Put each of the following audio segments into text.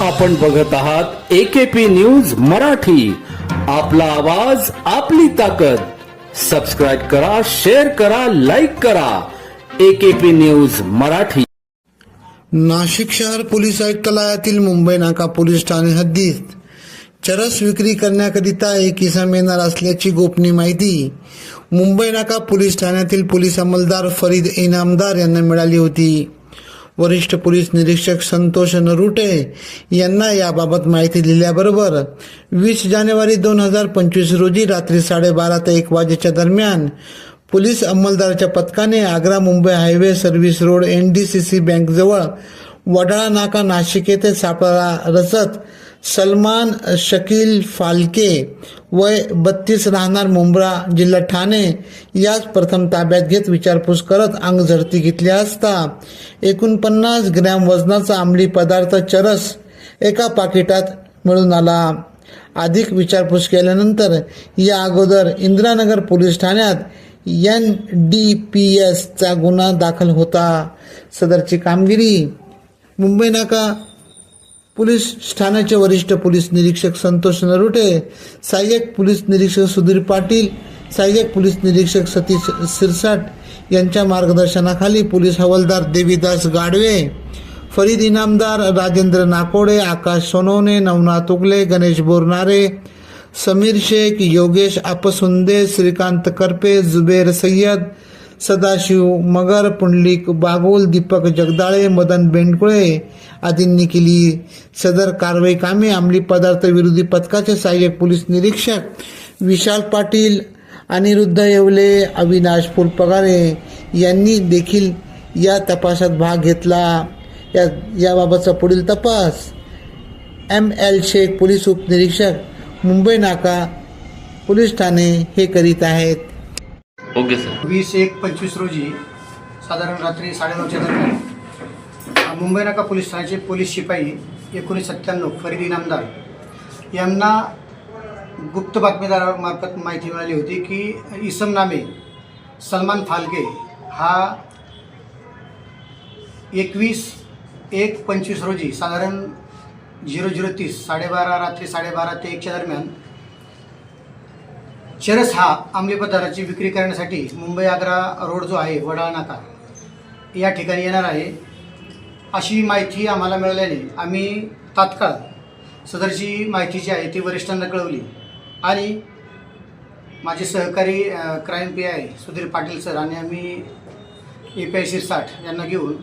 आपण बघत आहात एकेपी न्यूज मराठी. आपला आवाज आपली ताकद. सबस्क्राईब करा शेअर करा लाईक करा. AKP news Marathi. नाशिक शहर पोलीस आयुक्तालयातील मुंबई नाका पोलीस ठाणे हद्दीत. चरस विक्री करण्याकरिता एक इसम येणार असल्याची गोपनीय माहिती. मुंबई नाका पोलीस ठाण्यातील पोलीस अंमलदार फरीद इनामदार यांना मिळाली होती. वरिष्ठ पोलीस निरीक्षक संतोष नरुटे यांना याबाबत माहिती दिल्याबरोबर वीस जानेवारी दोन हजार पंचवीस रोजी रात्री साडेबारा ते एक वाजेच्या दरम्यान पोलीस अंमलदाराच्या पथकाने Agra Mumbai highway service road N D C C बँकजवळ Wadala नाका नाशिक येथे सापळा रचत सलमान शकील फालके वय बत्तीस राहणार मुंब्रा जिल्हा ठाणे. याच प्रथम ताब्यात घेत विचारपूस करत अंग झडती घेतली असता एकोणपन्नास ग्रॅम वजनाचा अंमली पदार्थ चरस एका पाकिटात मिळून आला. अधिक विचारपूस केल्यानंतर या अगोदर इंदिरानगर पोलीस ठाण्यात एन डी पी एसचा गुन्हा दाखल होता. सदरची कामगिरी मुंबई नाका पोलीस ठाण्याचे वरिष्ठ पोलीस निरीक्षक संतोष नरुटे सहाय्यक पोलीस निरीक्षक सुधीर पाटील सहाय्यक पोलीस निरीक्षक सतीश सिरसाट यांच्या मार्गदर्शनाखाली पोलीस हवालदार देवीदास गाडवे फरीद इनामदार राजेंद्र नाकोडे आकाश सोनवणे नवनाथ उगले गणेश बोरनारे समीर शेख योगेश आपसुंदे श्रीकांत करपे जुबेर सय्यद सदाशिव मगर पुंडलिक बागोल दीपक जगदाळे मदन बेंडकुळे आदींनी केली. सदर कारवाई कामे अंमली पदार्थ विरोधी पथकाचे सहाय्यक पोलीस निरीक्षक विशाल पाटील अनिरुद्ध येवले अविनाश फुलपगारे यांनी देखील या तपासात भाग घेतला. या याबाबतचा पुढील तपास एम एल शेख पोलीस उपनिरीक्षक मुंबई नाका पोलीस ठाणे हे करीत आहेत. Okay sir. वीस एक पंचवीस रोजी साधारण रात्री साडेनऊच्या दरम्यान मुंबई नाका पोलीस ठाण्याचे पोलीस शिपाई एकोणीस सत्त्याण्णव फरीद इनामदार यांना गुप्त बातमीदारामार्फत माहिती मिळाली होती की इसम नामे सलमान फालके हा एकवीस एक पंचवीस रोजी साधारण झिरो झिरो तीस साडेबारा रात्री साडेबारा ते एकच्या दरम्यान चरस हा अंमली पदार्थाची विक्री करण्यासाठी मुंबई आग्रा रोड जो आहे वडाळ नाका या ठिकाणी येणार आहे. अशी माहिती आम्हाला मिळाल्याने आम्ही तात्काळ सदरची माहिती जी आहे ती वरिष्ठांना कळवली. आणि माझे सहकारी crime P I Sudhir Patil sir आणि आम्ही ए पी आय शिरसाठ यांना घेऊन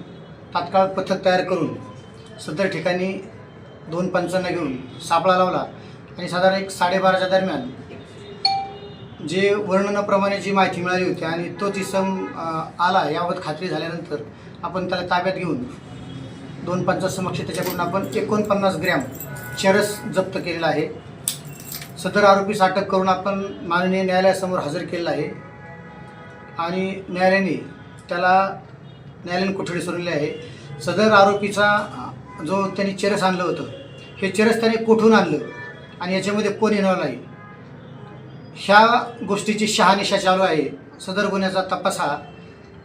तात्काळ पथक तयार करून सदर ठिकाणी दोन पंचांना घेऊन सापळा लावला. आणि साधारण एक साडेबाराच्या दरम्यान जे वर्णनाप्रमाणे जी माहिती मिळाली होती आणि तो इसम आला याबाबत खात्री झाल्यानंतर आपण त्याला ताब्यात घेऊन दोन पंचासमक्ष त्याच्याकडून आपण एकोणपन्नास ग्रॅम चरस जप्त केलेला आहे. सदर आरोपीस अटक करून आपण माननीय न्यायालयासमोर हजर केलेला आहे आणि न्यायालयाने त्याला न्यायालयीन कोठडी सोडलेली आहे. सदर आरोपीचा जो त्यांनी चरस आणलं होतं हे चरस त्याने कुठून आणलं आणि याच्यामध्ये कोण येणार आहे ह्या गोष्टीची शहानिशा चालू आहे. सदर गुन्ह्याचा तपास हा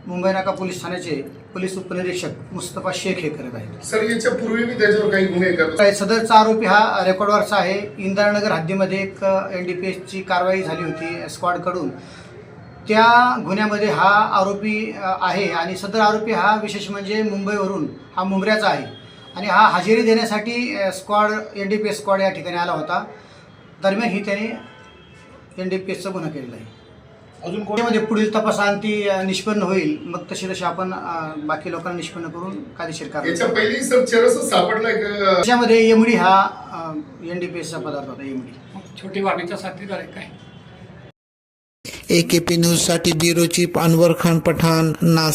मुंबई नाका पोलीस ठाण्याचे पोलीस उपनिरीक्षक मुस्तफा शेख हे करत आहेत. सर याच्या पूर्वी मी त्याच्यावर काही गुन्हे करतो काय सदरचा आरोपी हा रेकॉर्डवरचा आहे. इंदिरानगर हद्दीमध्ये एक एन डी पी एसची कारवाई झाली होती स्क्वॉडकडून. त्या गुन्ह्यामध्ये हा आरोपी आहे आणि सदर आरोपी हा विशेष म्हणजे मुंबईवरून हा मुंबऱ्याचा आहे. आणि हा हजेरी देण्यासाठी squad N D P S squad या ठिकाणी आला होता. दरम्यान ही त्याने एन डी पी एसचा गुन्हा केलेला आहे. अजून कोण? त्यामध्ये पुढील तपासांती अ, निष्पन्न होईल. मग तशी तशी आपण अ, बाकी लोकांना निष्पन्न करून कायदेशीर कारवाई याच्या पहिली सर चरस सापडलाय का? त्याच्यामध्ये एमडी हा एन डी पी एसचा पदार्थ होता एमडी छोटी वाढीचा साथीदार आहे काय? ए के पी न्यूजसाठी ब्युरो चीफ अनवर खान पठाण नास